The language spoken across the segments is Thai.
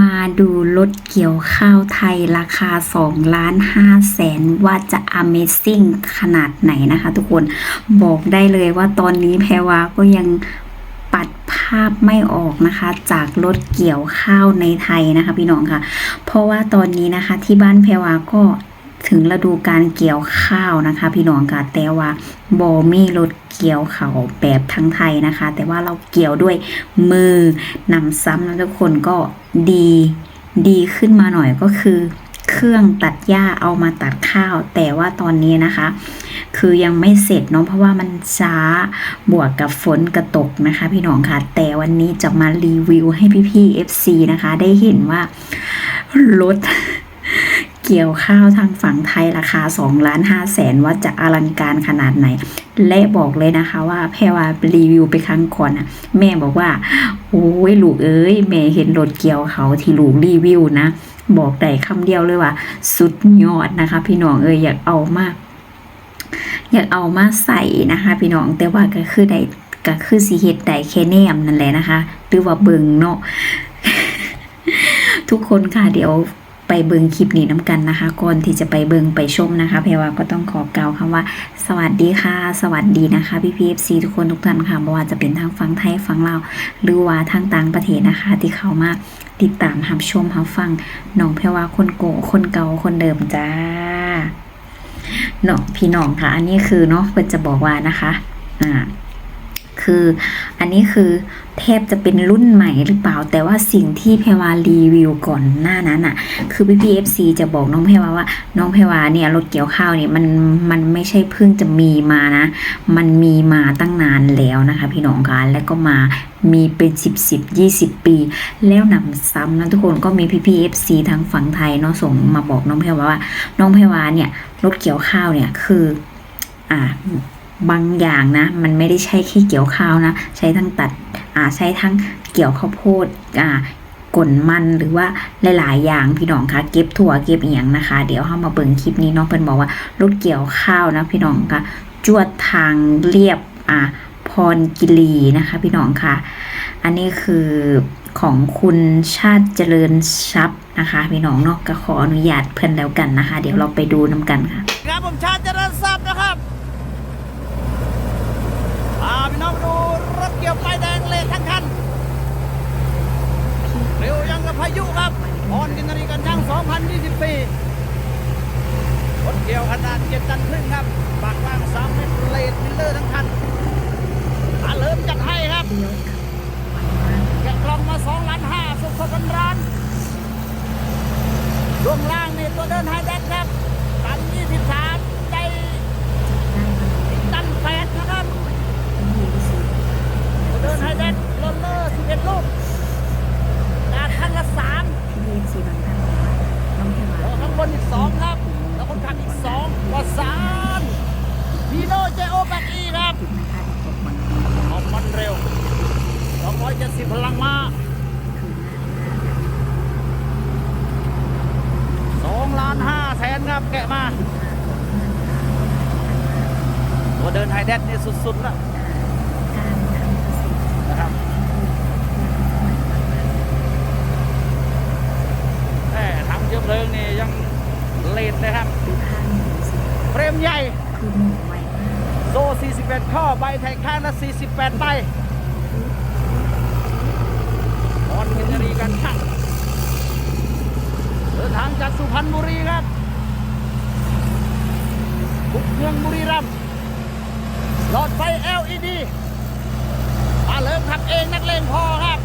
มาดูรถเกี่ยวข้าวไทยราคา2ล้าน5แสนว่าจะ Amazing ขนาดไหนนะคะทุกคนบอกได้เลยว่าตอนนี้แพรวาก็ยังปัดภาพไม่ออกนะคะ จากรถเกี่ยวข้าวในไทยนะคะพี่น้องค่ะ เพราะว่าตอนนี้นะคะที่บ้านแพรวาก็ ถึงฤดูการเกี่ยวข้าวนะคะ พี่น้องค่ะแต่ว่าบอมีรถเกี่ยวเขาแบบทั้งไทยนะคะ แต่ว่าเราเกี่ยวด้วยมือนำซ้ำนะทุกคนก็ดีดีขึ้นมาหน่อยก็คือเครื่องตัดหญ้าเอามาตัดข้าว แต่ว่าตอนนี้นะคะ คือยังไม่เสร็จเนาะเพราะว่ามันช้าบวกกับฝนกระตกนะคะ พี่น้องค่ะ แต่วันนี้จะมารีวิวให้พี่ๆ FC นะคะ ได้เห็นว่ารถ เกี่ยวข้าวทางฝั่งไทยราคา2ล้าน5แสนว่าจะอลังการขนาดไหน และบอกเลยนะคะว่าแพรว่ารีวิวไปครั้งก่อนนะแม่บอกว่าโอ้ยลูกเอ้ยแม่เห็นรถเกี่ยวเขาที่ลูกรีวิวนะ บอกได้คำเดียวเลยว่า สุดยอดนะคะ พี่น้องเอ้ยอยากเอามาก อยากเอามาใส่นะคะ พี่น้องแต่ว่าก็คือได้ก็คือสีเฮ็ดได้แค่แนมนั่นแหละนะคะ หรือว่าเบิงเนาะทุกคนค่ะเดี๋ยว ไปเบิงคลิปนี้น้ำกันนะคะ ก่อนที่จะไปเบิงไปชมนะคะ เพรว่าก็ต้องขอกล่าวคำว่า สวัสดีค่ะ สวัสดีนะคะพี่พีเอฟซีทุกคนทุกท่านค่ะไม่ว่าจะเป็นทางฝั่งไทยฝั่งลาวหรือว่าทางต่างประเทศนะคะ ที่เข้ามาติดตามรับชมรับฟังน้องเพรว่าคนโกคนเก่าคนเดิมจ้าเนาะพี่น้องค่ะ อันนี้คือเนาะเพื่อจะบอกว่านะคะ อ่า คืออันนี้คือแทบจะเป็นรุ่นใหม่หรือเปล่า แต่ว่าสิ่งที่เพวารีวิวก่อนหน้านั้นอะ่ะ คือพี่พีเอฟซีจะบอกน้องเพวาว่า น้องเพวาเนี่ยรถเกี่ยวข้าวเนี่ยมันมันไม่ใช่เพิ่งจะมีมานะ มันมีมาตั้งนานแล้วนะคะ พี่น้องคะแล้วก็มามีเป็นสิบสิบยี่สิบปี แล้วนำซ้ำนะทุกคนก็มีพี่พีเอฟซีทางฝั่งไทยเนาะส่งมาบอกน้องเพวาว่า น้องเพวาเนี่ยรถเกี่ยวข้าวเนี่ยคือ อ่า บางอย่างนะ มันไม่ได้ใช้แค่เกี่ยวข้าวนะ ใช้ทั้งตัดอ่าใช้ทั้งเกี่ยวข้าวโพดอ่ากลนมันหรือว่าหลาย ๆ อย่างพี่น้องคะเก็บถั่วเก็บเอียงนะคะ เดี๋ยวเข้ามาเบิ่งคลิปนี้เนาะเพิ่นบอกว่ารถเกี่ยวข้าวนะพี่น้องคะจวดทางเรียบอ่าพรกิรีนะคะ พี่น้องคะอันนี้คือของคุณชาติเจริญทรัพย์นะคะ พี่น้องเนาะก็ขออนุญาตเพื่อนแล้วกันนะคะ เดี๋ยวเราไปดูน้ำกันค่ะครับผมชาติเจริญทรัพย์นะครับพาพี่น้องดูรถเกี่ยวไฟแดงเลยทั้งคัน เร็วยังกับพายุครับออนกินนารีกันช่าง 2024รถเกี่ยวขนาดเจ็ดตันครึ่งครับปากว้าง3เมตรเลดมิลเลอร์ทั้งคันอาเลิมจัดให้ครับแกะกล่องมา2ล้าน5สุดสดร้านๆช่วงล่างนี่ตัวเดินไฮแดกครับตัน23 ใจตัน8นะครับ ตัวเดินไฮแดกโรลเลอร์11 ลูกดาดคันละ3 พี่เอฟซีบางท่านบอกว่าน้องเพวา โอ้ข้างบนอีก 2 ครับ แล้วคนขับอีก 2 ว่า3พีโนเจโอแบกอีครับ ติดนะคะตกมัน ออกมันเร็ว 270 พลังม้า2ล้าน5แสนครับ แกะมา ตัวเดินไฮแดกนี่สุดๆแล้วเกษตรนะครับแม่ทำเชื้อเพลิงนี่ยังเลดนะครับ เฟรมใหญ่โซ่41ข้อ ใบไทยข้างละ48 ใบ ออนกินรีกันช่างเดินทางจากสุพรรณบุรีครับบุกเมืองบุรีรัมย์หลอดไฟ LED มาเริ่มขับเองนักเลงพอครับ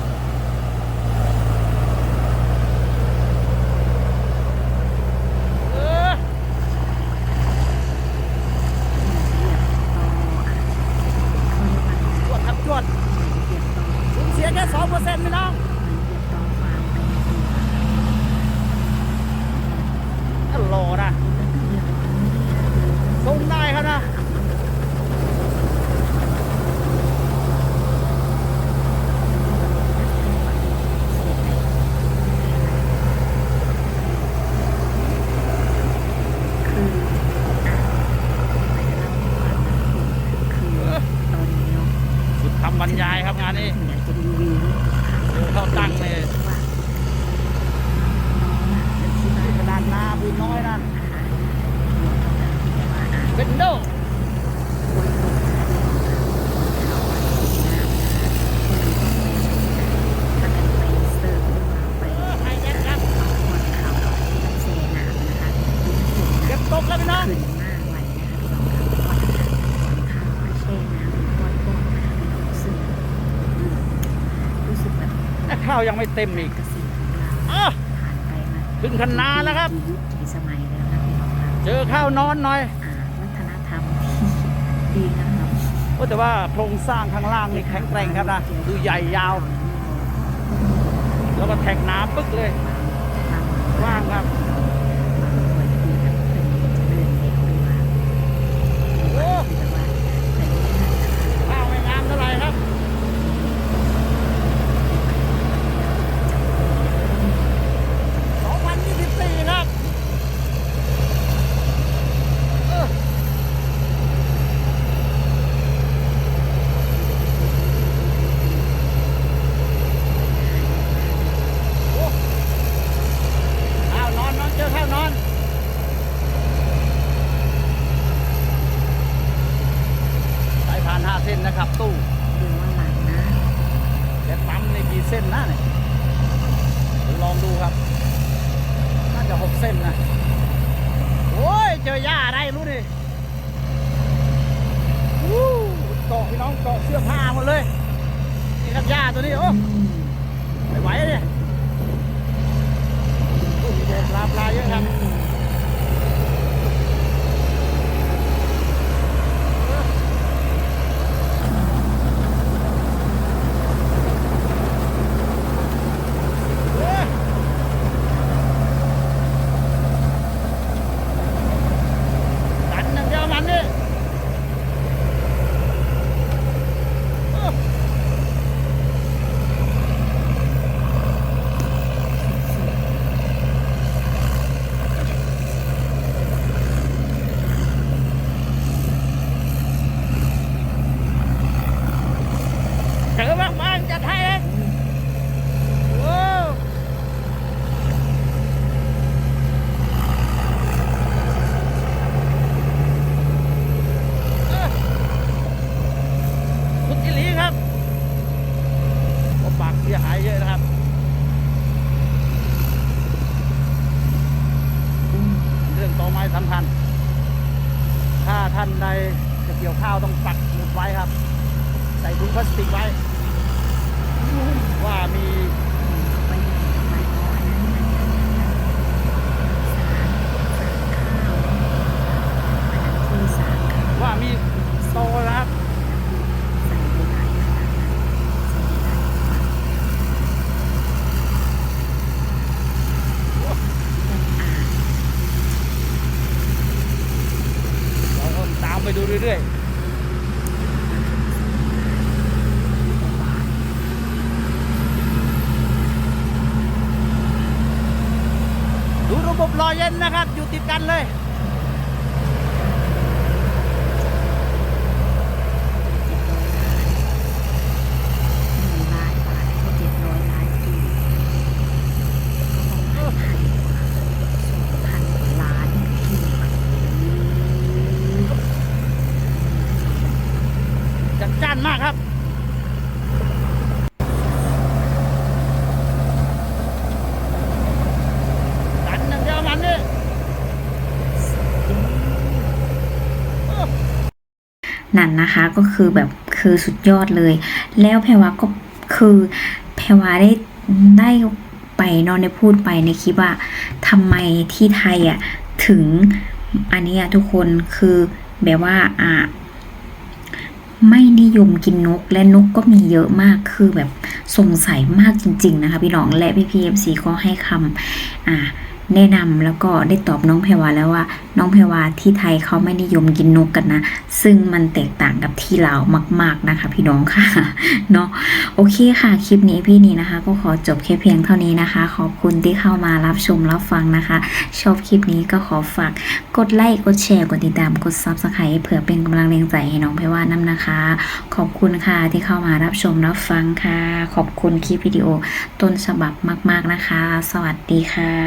ตกแล้วพี่น้องข้าวยังไม่เต็มอีกถึงคันนาแล้วครับ เจอข้าวนอนหน่อยวัฒนธรรมดีนะครับก็แต่ว่าโครงสร้างข้างล่างนี่แข็งแรงครับนะดูใหญ่ยาว แล้วก็แทกน้ำปึ๊กเลยว่างครับ งามเท่าไหร่ครับ 2024 ครับเออโอ้ข้าวนอนนอนเจอข้าวนอน สายพาน 5 เส้นนะครับ ตู้ ดูว่าหลังนะ แต่ปั๊มในกี่เส้นนะเนี่ยเดี๋ยวลองดูครับ น่าจะ 6 เส้นนะ โอ้ย เจอหญ้าอะไรรู้ดิวู้เกาะพี่น้องเกาะเสื้อผ้าหมดเลย นี่ครับหญ้า ตัวนี้โอ้ ไม่ไหวเลยโอ้ยมีโดนปลาปลาเยอะครับ เอ้ยดันอย่างเดียวมันนี่โอ้เจอบ้างบ้างจะไทยเองโอ้ สุดอีหลีครับผมปากเสียหายเยอะนะครับ เรื่องต่อไม้สำคัญ ถ้า ท่านใดจะเกี่ยวข้าวต้องปักหมุดไว้ครับ ใส่ถุงพลาสติกไว้ ว่ามีไปไหนไปอ๋ออันนั้นอันนั้นอันนั้นสารสารข้าวอันนั้นคือสารข้าว ว่ามีโตนะครับ ใส่ไปไหนขนาดนั้นใส่ไปไหนอ่า เราก็ตามไปดูเรื่อยๆ ดูระ บบรอยเย็นนะครับ อยู่ติดกันเลย หนึ่งล้านบาทก็เจ็ดร้อยล้านกีก็ประมาณพันกว่าสองพันกว่าล้านกี จัดจ้านมากครับ ดันอย่างเดียวมันนี่โอ้ นั่นนะคะก็คือแบบคือสุดยอดเลย แล้วแพรวาก็คือแพรวาได้ได้ไปนอนได้พูดไปในคลิปว่าทำไมที่ไทยอะถึงอันนี้ทุกคนคือแบบว่าอ่าไม่นิยมกินนกและนกก็มีเยอะมากคือแบบสงสัยมากจริง ๆ นะคะ พี่น้องและพี่พีเอฟซีก็ให้คำอ่า แนะนำแล้วก็ได้ตอบน้องแพรวาแล้วว่า น้องแพรวาที่ไทยเขาไม่นิยมกินนกกันนะ ซึ่งมันแตกต่างกับที่ลาวมาก ๆนะคะ พี่น้องค่ะเนาะโอเคค่ะ คลิปนี้พี่นี้นะคะ ก็ขอจบแค่เพียงเท่านี้นะคะ ขอบคุณที่เข้ามารับชมรับฟังนะคะ ชอบคลิปนี้ก็ขอฝากกดไลค์กดแชร์กดติดตามกด Subscribe เผื่อเป็นกำลังแรงใจให้น้องแพรวาน้ำนะคะ ขอบคุณค่ะที่เข้ามารับชมรับฟังค่ะ ขอบคุณคลิปวิดีโอต้นฉบับมาก ๆนะคะ สวัสดีค่ะ